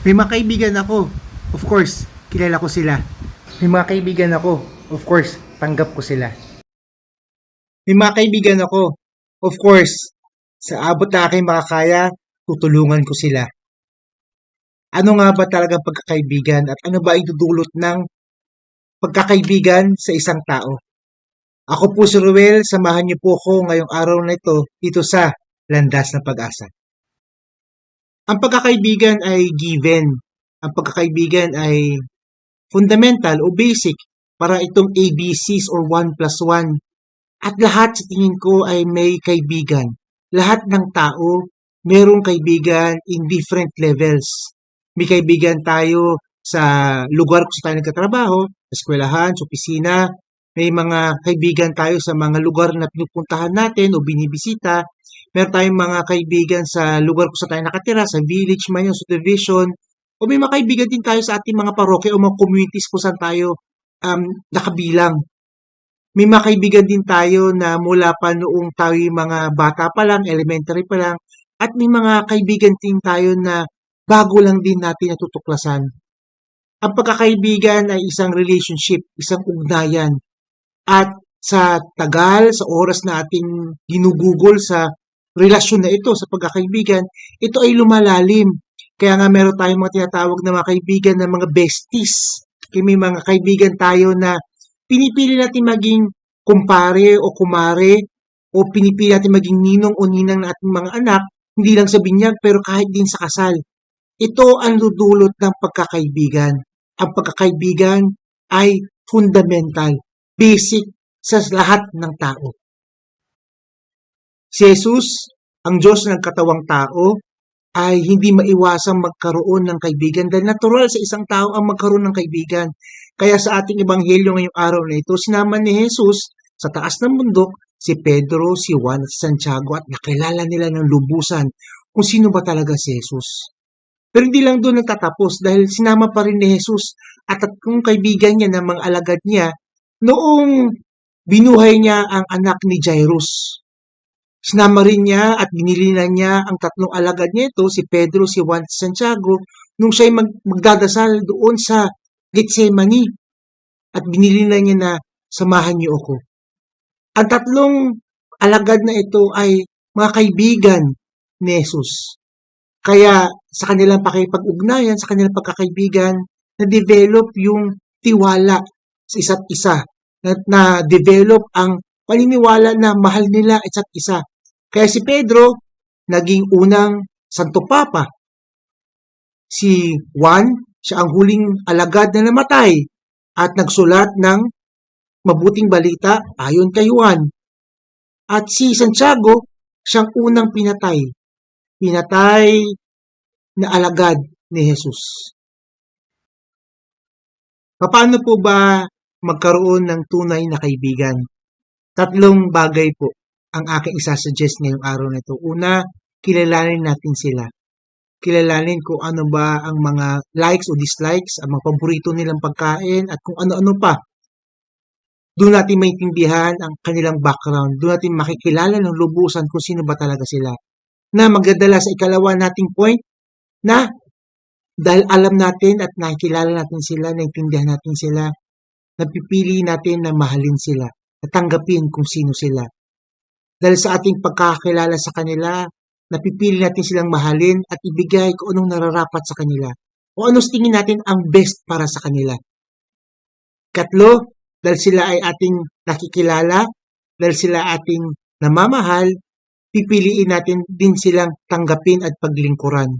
May mga kaibigan ako. Of course, kilala ko sila. May mga kaibigan ako. Of course, tanggap ko sila. May mga kaibigan ako. Of course, sa abot na aking makakaya, tutulungan ko sila. Ano nga ba talaga pagkakaibigan at ano ba ang dudulot ng pagkakaibigan sa isang tao? Ako po si Ruel, samahan niyo po ako ngayong araw na ito dito sa Landas ng Pag-asa. Ang pagkakaibigan ay given. Ang pagkakaibigan ay fundamental o basic para itong ABCs or 1 plus 1. At lahat sa tingin ko ay may kaibigan. Lahat ng tao merong kaibigan in different levels. May kaibigan tayo sa lugar kung saan tayo nagkatrabaho, sa eskwelahan, sa opisina. May mga kaibigan tayo sa mga lugar na pinupuntahan natin o binibisita. Meron tayong mga kaibigan sa lugar kung saan tayo nakatira, sa village man yun, subdivision. O may mga kaibigan din tayo sa ating mga parokya o mga communities kung saan tayo um, nakabilang. May mga kaibigan din tayo na mula pa noong tayo mga bata pa lang, elementary pa lang, at may mga kaibigan din tayo na bago lang din natin natutuklasan. Ang pagkakaibigan ay isang relationship, isang ugnayan. At sa tagal, sa oras na ating ginugugol sa relasyon na ito, sa pagkakaibigan, ito ay lumalalim. Kaya nga meron tayong mga tinatawag na mga kaibigan na mga besties. Kaya may mga kaibigan tayo na pinipili natin maging kumpare o kumare o pinipili natin maging ninong o ninang ng ating mga anak, hindi lang sa binyag pero kahit din sa kasal. Ito ang dudulot ng pagkakaibigan. Ang pagkakaibigan ay fundamental, basic sa lahat ng tao. Si Jesus, ang Diyos ng katawang tao, ay hindi maiwasang magkaroon ng kaibigan dahil natural sa isang tao ang magkaroon ng kaibigan. Kaya sa ating ebanghelyo ngayong araw na ito, sinama ni Jesus sa taas ng bundok si Pedro, si Juan at Santiago at nakilala nila ng lubusan kung sino ba talaga si Jesus. Pero hindi lang doon nagtatapos dahil sinama pa rin ni Jesus at tatlong kaibigan niya ng mga alagad niya noong binuhay niya ang anak ni Jairus. Sinama rin niya at binili na niya ang tatlong alagad niya ito, si Pedro, si Juan, si Santiago, nung siya'y mag, magdadasal doon sa Gethsemane. At binili na niya na samahan niyo ako. Ang tatlong alagad na ito ay mga kaibigan ni Jesus. Kaya sa kanilang pakipag-ugnayan, sa kanilang pagkakaibigan, na-develop yung tiwala sa isa't isa. Na, na-develop ang paniniwala na mahal nila isa't isa. Kaya si Pedro, naging unang Santo Papa. Si Juan, siya ang huling alagad na namatay at nagsulat ng mabuting balita ayon kay Juan. At si Santiago, siyang unang pinatay. Pinatay na alagad ni Jesus. Paano po ba magkaroon ng tunay na kaibigan? Tatlong bagay po ang aking isasuggest ngayong araw na ito. Una, kilalanin natin sila. Kilalanin kung ano ba ang mga likes o dislikes, ang mga paborito nilang pagkain, at kung ano-ano pa. Doon natin maintindihan ang kanilang background. Doon natin makikilala ng lubusan kung sino ba talaga sila. Na magdadala sa ikalawa nating point na dahil alam natin at nakikilala natin sila, naintindihan natin sila, napipili natin na mahalin sila, at tanggapin kung sino sila. Dahil sa ating pagkakilala sa kanila, napipili natin silang mahalin at ibigay kung anong nararapat sa kanila. O ano sa tingin natin ang best para sa kanila. Katlo, dahil sila ay ating nakikilala, dahil sila ating namamahal, pipiliin natin din silang tanggapin at paglingkuran.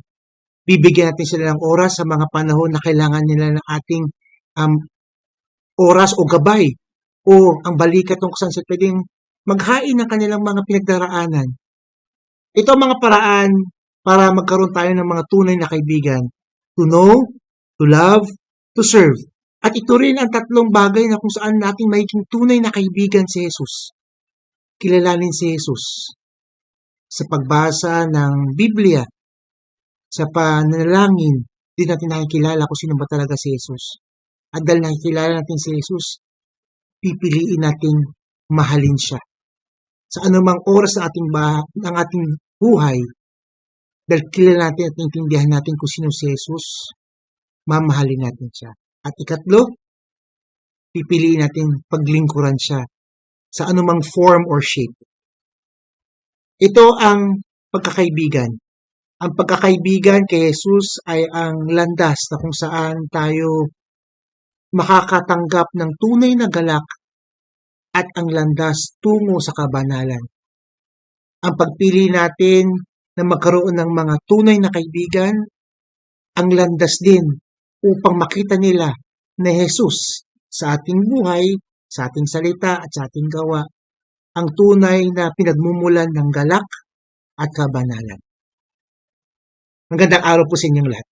Bibigyan natin sila ng oras sa mga panahon na kailangan nila ng ating um, oras o gabay o ang balikat kung saan sila pwedeng maghain ng kanilang mga pinagdaraanan. Ito ang mga paraan para magkaroon tayo ng mga tunay na kaibigan. To know, to love, to serve. At ito rin ang tatlong bagay na kung saan natin magiging tunay na kaibigan si Jesus. Kilalanin si Jesus sa pagbasa ng Biblia, sa panalangin, di natin nakikilala kung sino ba talaga si Jesus. At dahil nakikilala natin si Jesus, pipiliin natin mahalin siya. Sa anumang oras ng ating, bah- ng ating buhay, Dahil kilala natin at intindihan natin kung sino si Jesus, mamahalin natin siya. At ikatlo, pipiliin natin paglingkuran siya sa anumang form or shape. Ito ang pagkakaibigan. Ang pagkakaibigan kay Jesus ay ang landas na kung saan tayo makakatanggap ng tunay na galak at ang landas tungo sa kabanalan. Ang pagpili natin na magkaroon ng mga tunay na kaibigan, ang landas din upang makita nila na Jesus sa ating buhay, sa ating salita at sa ating gawa, ang tunay na pinagmumulan ng galak at kabanalan. Magandang araw po sa inyong lahat.